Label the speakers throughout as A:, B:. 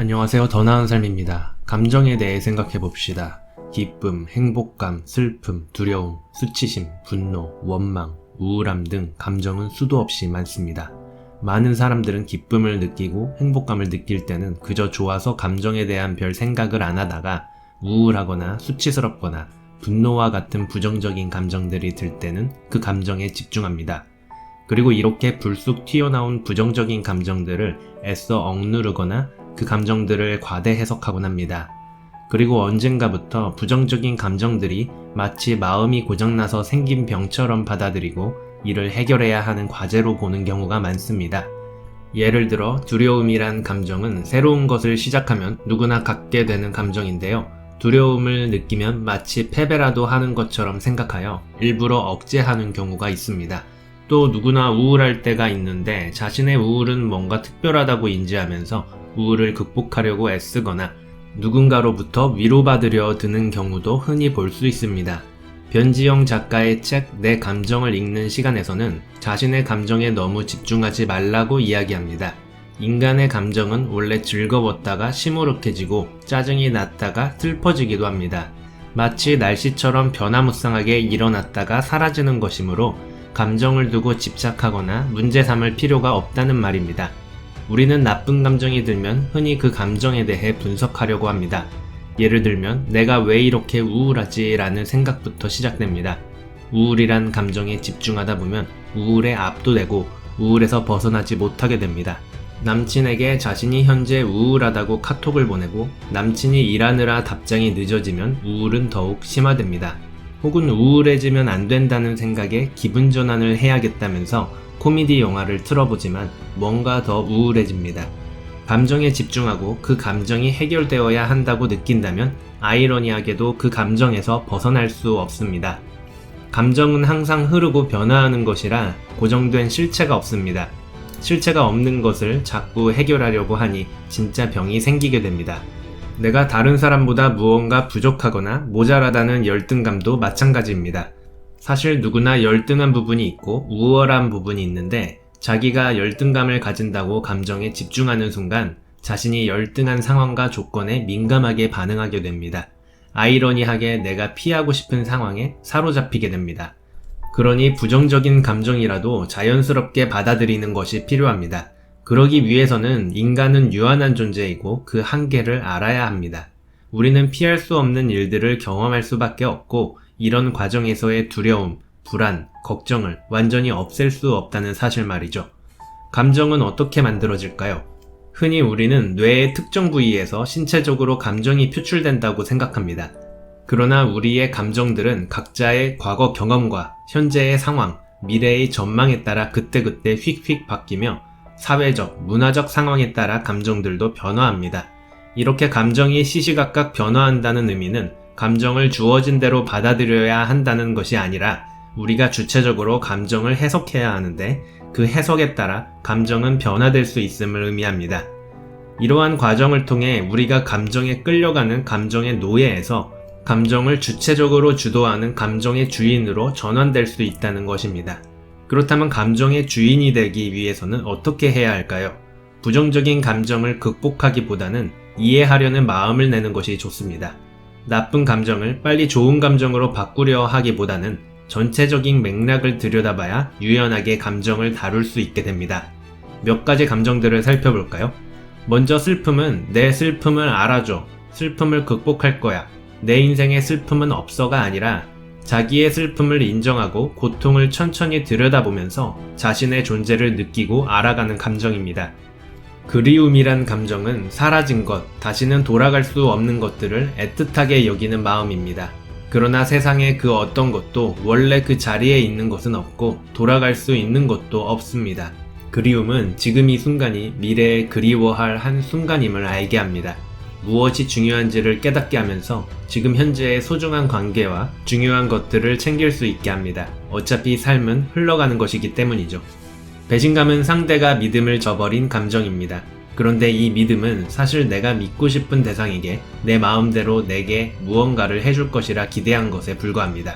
A: 안녕하세요. 더 나은 삶입니다. 감정에 대해 생각해 봅시다. 기쁨, 행복감, 슬픔, 두려움, 수치심, 분노, 원망, 우울함 등 감정은 수도 없이 많습니다. 많은 사람들은 기쁨을 느끼고 행복감을 느낄 때는 그저 좋아서 감정에 대한 별 생각을 안 하다가 우울하거나 수치스럽거나 분노와 같은 부정적인 감정들이 들 때는 그 감정에 집중합니다. 그리고 이렇게 불쑥 튀어나온 부정적인 감정들을 애써 억누르거나 그 감정들을 과대 해석하곤 합니다. 그리고 언젠가부터 부정적인 감정들이 마치 마음이 고장나서 생긴 병처럼 받아들이고 이를 해결해야 하는 과제로 보는 경우가 많습니다. 예를 들어 두려움이란 감정은 새로운 것을 시작하면 누구나 갖게 되는 감정인데요. 두려움을 느끼면 마치 패배라도 하는 것처럼 생각하여 일부러 억제하는 경우가 있습니다. 또 누구나 우울할 때가 있는데 자신의 우울은 뭔가 특별하다고 인지하면서 우울을 극복하려고 애쓰거나 누군가로부터 위로받으려 드는 경우도 흔히 볼 수 있습니다. 변지영 작가의 책 내 감정을 읽는 시간에서는 자신의 감정에 너무 집중하지 말라고 이야기합니다. 인간의 감정은 원래 즐거웠다가 시무룩해지고 짜증이 났다가 슬퍼지기도 합니다. 마치 날씨처럼 변화무쌍하게 일어났다가 사라지는 것이므로 감정을 두고 집착하거나 문제 삼을 필요가 없다는 말입니다. 우리는 나쁜 감정이 들면 흔히 그 감정에 대해 분석하려고 합니다. 예를 들면 내가 왜 이렇게 우울하지 라는 생각부터 시작됩니다. 우울이란 감정에 집중하다 보면 우울에 압도되고 우울에서 벗어나지 못하게 됩니다. 남친에게 자신이 현재 우울하다고 카톡을 보내고 남친이 일하느라 답장이 늦어지면 우울은 더욱 심화됩니다. 혹은 우울해지면 안 된다는 생각에 기분 전환을 해야겠다면서 코미디 영화를 틀어보지만 뭔가 더 우울해집니다. 감정에 집중하고 그 감정이 해결되어야 한다고 느낀다면 아이러니하게도 그 감정에서 벗어날 수 없습니다. 감정은 항상 흐르고 변화하는 것이라 고정된 실체가 없습니다. 실체가 없는 것을 자꾸 해결하려고 하니 진짜 병이 생기게 됩니다. 내가 다른 사람보다 무언가 부족하거나 모자라다는 열등감도 마찬가지입니다. 사실 누구나 열등한 부분이 있고 우월한 부분이 있는데 자기가 열등감을 가진다고 감정에 집중하는 순간 자신이 열등한 상황과 조건에 민감하게 반응하게 됩니다. 아이러니하게 내가 피하고 싶은 상황에 사로잡히게 됩니다. 그러니 부정적인 감정이라도 자연스럽게 받아들이는 것이 필요합니다. 그러기 위해서는 인간은 유한한 존재이고 그 한계를 알아야 합니다. 우리는 피할 수 없는 일들을 경험할 수밖에 없고 이런 과정에서의 두려움, 불안, 걱정을 완전히 없앨 수 없다는 사실 말이죠. 감정은 어떻게 만들어질까요? 흔히 우리는 뇌의 특정 부위에서 신체적으로 감정이 표출된다고 생각합니다. 그러나 우리의 감정들은 각자의 과거 경험과 현재의 상황, 미래의 전망에 따라 그때그때 휙휙 바뀌며 사회적, 문화적 상황에 따라 감정들도 변화합니다. 이렇게 감정이 시시각각 변화한다는 의미는 감정을 주어진 대로 받아들여야 한다는 것이 아니라 우리가 주체적으로 감정을 해석해야 하는데 그 해석에 따라 감정은 변화될 수 있음을 의미합니다. 이러한 과정을 통해 우리가 감정에 끌려가는 감정의 노예에서 감정을 주체적으로 주도하는 감정의 주인으로 전환될 수 있다는 것입니다. 그렇다면 감정의 주인이 되기 위해서는 어떻게 해야 할까요? 부정적인 감정을 극복하기보다는 이해하려는 마음을 내는 것이 좋습니다. 나쁜 감정을 빨리 좋은 감정으로 바꾸려 하기보다는 전체적인 맥락을 들여다봐야 유연하게 감정을 다룰 수 있게 됩니다. 몇 가지 감정들을 살펴볼까요? 먼저 슬픔은 내 슬픔을 알아줘. 슬픔을 극복할 거야. 내 인생에 슬픔은 없어가 아니라 자기의 슬픔을 인정하고 고통을 천천히 들여다보면서 자신의 존재를 느끼고 알아가는 감정입니다. 그리움이란 감정은 사라진 것, 다시는 돌아갈 수 없는 것들을 애틋하게 여기는 마음입니다. 그러나 세상에 그 어떤 것도 원래 그 자리에 있는 것은 없고 돌아갈 수 있는 것도 없습니다. 그리움은 지금 이 순간이 미래에 그리워할 한 순간임을 알게 합니다. 무엇이 중요한지를 깨닫게 하면서 지금 현재의 소중한 관계와 중요한 것들을 챙길 수 있게 합니다. 어차피 삶은 흘러가는 것이기 때문이죠. 배신감은 상대가 믿음을 저버린 감정입니다. 그런데 이 믿음은 사실 내가 믿고 싶은 대상에게 내 마음대로 내게 무언가를 해줄 것이라 기대한 것에 불과합니다.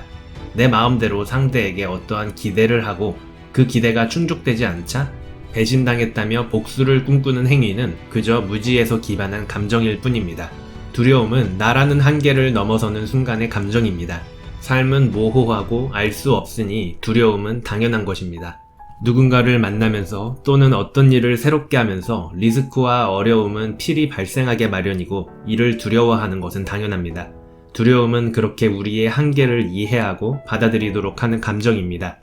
A: 내 마음대로 상대에게 어떠한 기대를 하고 그 기대가 충족되지 않자 배신당했다며 복수를 꿈꾸는 행위는 그저 무지에서 기반한 감정일 뿐입니다. 두려움은 나라는 한계를 넘어서는 순간의 감정입니다. 삶은 모호하고 알 수 없으니 두려움은 당연한 것입니다. 누군가를 만나면서 또는 어떤 일을 새롭게 하면서 리스크와 어려움은 필히 발생하게 마련이고 이를 두려워하는 것은 당연합니다. 두려움은 그렇게 우리의 한계를 이해하고 받아들이도록 하는 감정입니다.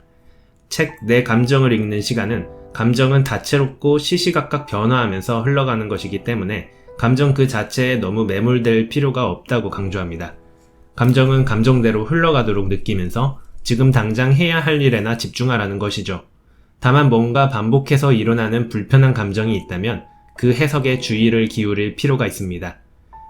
A: 책 내 감정을 읽는 시간은 감정은 다채롭고 시시각각 변화하면서 흘러가는 것이기 때문에 감정 그 자체에 너무 매몰될 필요가 없다고 강조합니다. 감정은 감정대로 흘러가도록 느끼면서 지금 당장 해야 할 일에나 집중하라는 것이죠. 다만 뭔가 반복해서 일어나는 불편한 감정이 있다면 그 해석에 주의를 기울일 필요가 있습니다.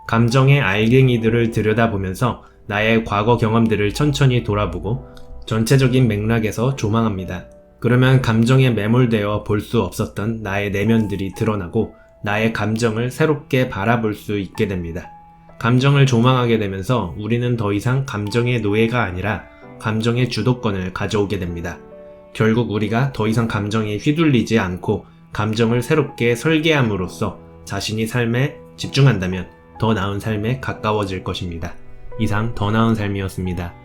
A: 감정의 알갱이들을 들여다보면서 나의 과거 경험들을 천천히 돌아보고 전체적인 맥락에서 조망합니다. 그러면 감정에 매몰되어 볼 수 없었던 나의 내면들이 드러나고 나의 감정을 새롭게 바라볼 수 있게 됩니다. 감정을 조망하게 되면서 우리는 더 이상 감정의 노예가 아니라 감정의 주도권을 가져오게 됩니다. 결국 우리가 더 이상 감정에 휘둘리지 않고 감정을 새롭게 설계함으로써 자신이 삶에 집중한다면 더 나은 삶에 가까워질 것입니다. 이상 더 나은 삶이었습니다.